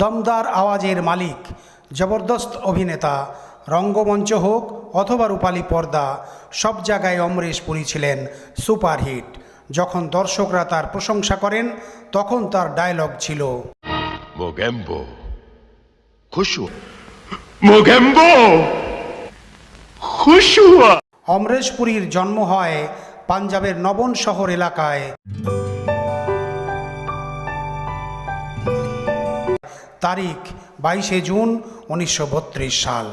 দমদার আওয়াজের মালিক জবরদস্ত অভিনেতা রঙ্গমঞ্চ হোক অথবা রূপালী পর্দা সব জায়গায় অমরেশ পুরী ছিলেন সুপারহিট। যখন দর্শকরা তার প্রশংসা করেন তখন তার ডায়লগ ছিল অমরেশ পুরীর জন্ম হয় পাঞ্জাবের নবন শহর এলাকায়। তারিখ বাইশে জুন উনিশশো বত্রিশ সাল।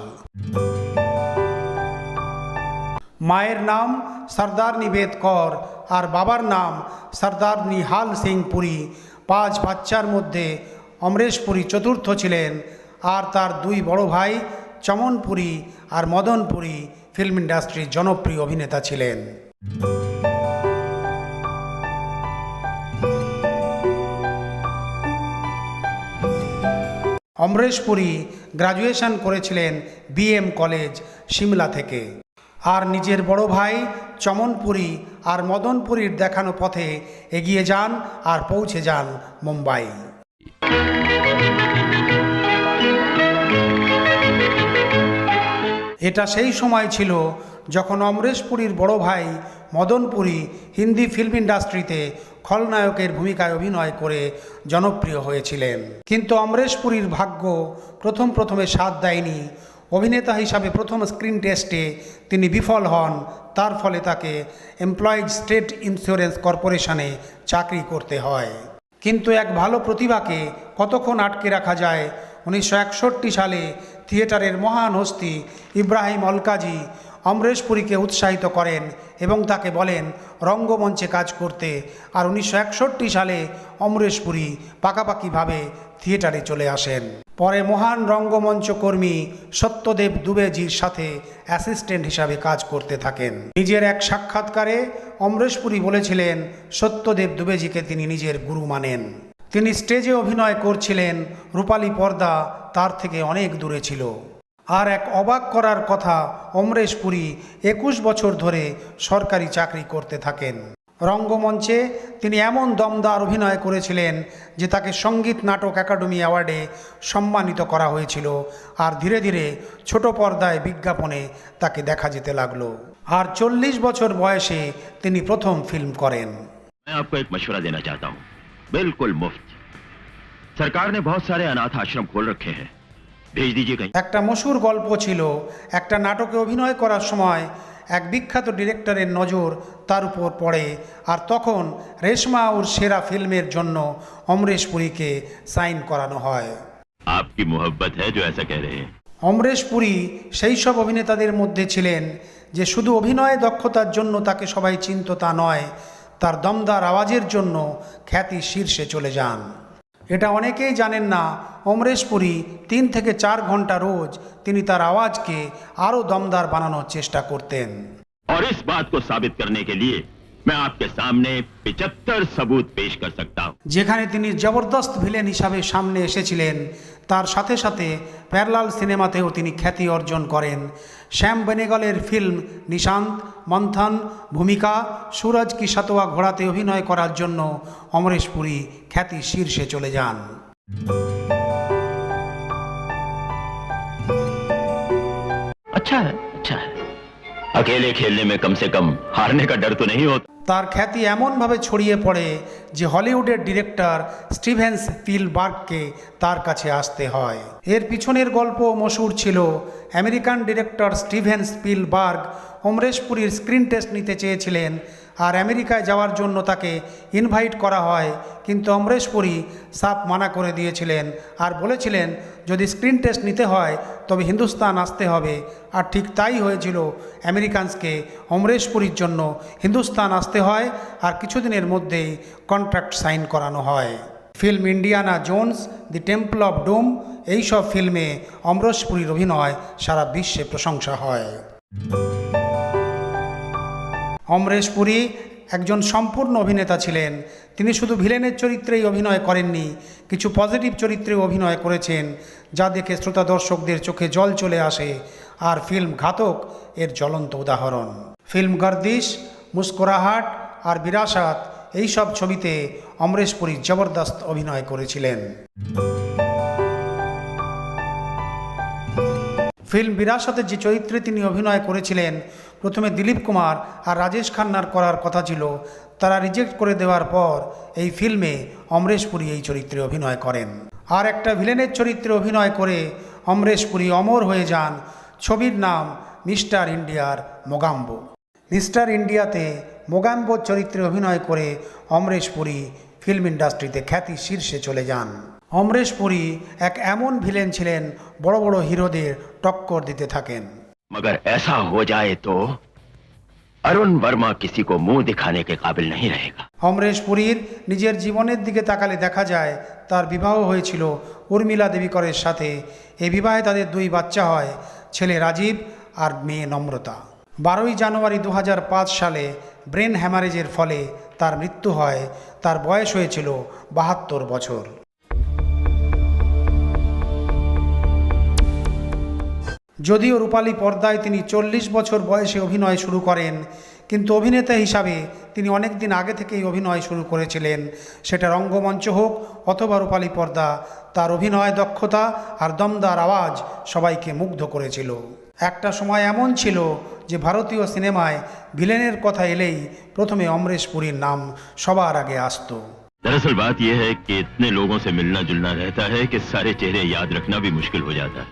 মায়ের নাম সর্দার নিবেদ কর আর বাবার নাম সর্দার নিহাল সিং পুরী। পাঁচ বাচ্চার মধ্যে অমরেশ পুরী চতুর্থ ছিলেন আর তার দুই বড় ভাই চমন পুরী আর মদন পুরী ফিল্ম ইন্ডাস্ট্রির জনপ্রিয় অভিনেতা ছিলেন। অমরেশ পুরী গ্রাজুয়েশন করেছিলেন বিএম কলেজ সিমলা থেকে। আর নিজের বড় ভাই চমন পুরী আর মদনপুরীর দেখানো পথে এগিয়ে যান আর পৌঁছে যান মুম্বাই। এটা সেই সময় ছিল যখন অমরেশ পুরীর বড় ভাই মদনপুরী হিন্দি ফিল্ম ইন্ডাস্ট্রিতে খলনায়কের ভূমিকায় অভিনয় করে জনপ্রিয় হয়েছিলেন। কিন্তু অমরেশ পুরীর ভাগ্য প্রথম প্রথমে সাথ দেয়নি। অভিনেতা হিসাবে প্রথম স্ক্রিন টেস্টে তিনি বিফল হন। তার ফলে তাকে এমপ্লয়িজ স্টেট ইন্স্যুরেন্স কর্পোরেশনে চাকরি করতে হয়। কিন্তু এক ভালো প্রতিভাকে কতক্ষণ আটকে রাখা যায়? উনিশশো একষট্টি সালে থিয়েটারের মহান হস্তি ইব্রাহিম অলকাজি অমরেশ পুরীকে উৎসাহিত করেন এবং তাকে বলেন, রঙ্গমঞ্চে কাজ করতে। আর উনিশশো একষট্টি সালে অমরেশ পুরী পাকাপাকিভাবে থিয়েটারে চলে আসেন। পরে মহান রঙ্গমঞ্চ কর্মী সত্যদেব দুবেজির সাথে অ্যাসিস্ট্যান্ট হিসাবে কাজ করতে থাকেন। নিজের এক সাক্ষাৎকারে অমরেশ পুরী বলেছিলেন, সত্যদেব দুবেজিকে তিনি নিজের গুরু মানেন। তিনি স্টেজে অভিনয় করছিলেন, রূপালী পর্দা তার থেকে অনেক দূরে ছিল। আর এক অবাক করার কথা অমরেশ পুরী একুশ বছর ধরে সরকারি চাকরি করতে থাকেন। রঙ্গমঞ্চে তিনি এমন দমদার অভিনয় করেছিলেন যে তাকে সংগীত নাটক একাডেমি অ্যাওয়ার্ডে সম্মানিত করা হয়েছিল আর ধীরে ধীরে ছোট পর্দায় বিজ্ঞাপনে তাকে দেখা যেতে লাগল। আর চল্লিশ বছর বয়সে তিনি প্রথম ফিল্ম করেন। দেনা চাহতা হুম বিলকুল মুফত সরকার বহু সারে অনাথ আশ্রম খোল রক্ষে হ্যাঁ একটা মশুর গল্প ছিল একটা নাটকে অভিনয় করার সময় এক বিখ্যাত ডিরেক্টরের নজর তার উপর পড়ে আর তখন রেশমা ওর সেরা ফিল্মের জন্য অমরেশ পুরীকে সাইন করানো হয় आपकी मोहब्बत है जो ऐसा कह रहे हैं অমরেশ পুরী সেই সব অভিনেতাদের মধ্যে ছিলেন যে শুধু অভিনয়ে দক্ষতার জন্য তাকে সবাই চিনত তা নয় তার দমদার আওয়াজের জন্য খ্যাতি শীর্ষে চলে যান এটা অনেকেই জানেন না অমরেশ পুরী তিন থেকে চার ঘন্টা রোজ তিনি তার আওয়াজকে আরও দমদার বানানোর চেষ্টা করতেন और इस बात को साबित करने के लिए मैं आपके सामने पिचहत्तर सबूत पेश कर सकता हूँ যেখানে তিনি জবরদস্ত ভিলেন হিসাবে সামনে এসেছিলেন তার সাথে সাথে প্যারলাল সিনেমাতেও তিনি খ্যাতি অর্জন করেন শ্যাম বেনেগলের ফিল্ম নিশান্ত মন্থন ভূমিকা সুরজ কি সাতোয়া ঘোড়াতে অভিনয় করার জন্য অমরেশ পুরী খ্যাতি শীর্ষে চলে যান अच्छा है अच्छा है अकेले खेलने में कम से कम हारने का डर तो नहीं होता তার খ্যাতি এমনভাবে ছড়িয়ে পড়ে যে হলিউডের ডিরেক্টর স্টিভেন্স স্পিলবার্গকে তার কাছে আসতে হয়। এর পিছনের গল্প মশুর ছিল। আমেরিকান ডিরেক্টর স্টিভেন স্পিলবার্গ অমরেশপুরীর স্ক্রিন টেস্ট নিতে চেয়েছিলেন। আর আমেরিকায় যাওয়ার জন্য তাকে ইনভাইট করা হয়। কিন্তু অমরেশ পুরী সাপ মানা করে দিয়েছিলেন আর বলেছিলেন, যদি স্ক্রিন টেস্ট নিতে হয়, তবে হিন্দুস্তান আসতে হবে। আর ঠিক তাই হয়েছিল। আমেরিকানসকে অমরেশ পুরীর জন্য হিন্দুস্তান আসতে হয় আর কিছুদিনের মধ্যেই কন্ট্রাক্ট সাইন করানো হয়। Film Indiana Jones the Temple of Doom এইসব ফিল্মে অমরেশ পুরীর অভিনয় সারা বিশ্বে প্রশংসা হয়। অমরেশ পুরী একজন সম্পূর্ণ অভিনেতা ছিলেন। তিনি শুধু ভিলেনের চরিত্রেই অভিনয় করেননি, কিছু পজিটিভ চরিত্রেও অভিনয় করেছেন, যা দেখে শ্রোতা দর্শকদের চোখে জল চলে আসে, আর ফিল্ম ঘাতক এর জ্বলন্ত উদাহরণ। ফিল্ম গর্দিশ, মুস্করাহাট আর বিরাসাত এই সব ছবিতে অমরেশ পুরী জবরদস্ত অভিনয় করেছিলেন। ফিল্ম বিরাসতের যে চরিত্রে তিনি অভিনয় করেছিলেন, প্রথমে দিলীপ কুমার আর রাজেশ খান্নার করার কথা ছিল, তারা রিজেক্ট করে দেওয়ার পর এই ফিল্মে অমরেশ পুরী এই চরিত্রে অভিনয় করেন। আর একটা ভিলেনের চরিত্রে অভিনয় করে অমরেশ পুরী অমর হয়ে যান ছবির নাম মিস্টার ইন্ডিয়ার মোগাম্বো। মিস্টার ইন্ডিয়াতে মোগাম্বোর চরিত্রে অভিনয় করে অমরেশ পুরী ফিল্ম ইন্ডাস্ট্রিতে খ্যাতি শীর্ষে চলে যান। অমরেশ পুরী এক এমন ভিলেন ছিলেন বড় বড় হিরোদের টক্কর দিতে থাকেন मगर ऐसा हो जाए तो अरुण वर्मा किसी को मुंह दिखाने के काबिल नहीं रहेगा অমরেশ পুরীর নিজের জীবনের দিকে তাকালে দেখা যায় তার বিবাহ হয়েছিল উর্মিলা দেবীকরের সাথে এই বিবাহে তাদের দুই বাচ্চা হয় ছেলে রাজীব আর মেয়ে নম্রতা বারোই জানুয়ারি দু সালে ব্রেন হ্যামারেজের ফলে তার মৃত্যু হয় তার বয়স হয়েছিল বাহাত্তর বছর যদিও রূপালী পর্দায় তিনি চল্লিশ বছর বয়সে অভিনয় শুরু করেন কিন্তু অভিনেতা হিসাবে তিনি অনেক দিন আগে থেকেই অভিনয় শুরু করেছিলেন সেটা রঙ্গমঞ্চ হোক অথবা রূপালী পর্দা তার অভিনয় দক্ষতা আর দমদার আওয়াজ সবাইকে মুগ্ধ করেছিল একটা সময় এমন ছিল যে ভারতীয় সিনেমায় ভিলেনের কথা এলেই প্রথমে অমরেশ পুরীর নাম সবার আগে আসতো दरअसल बात यह है कि इतने लोगों से मिलना जुलना रहता है कि सारे चेहरे याद रखना भी मुश्किल हो जाता है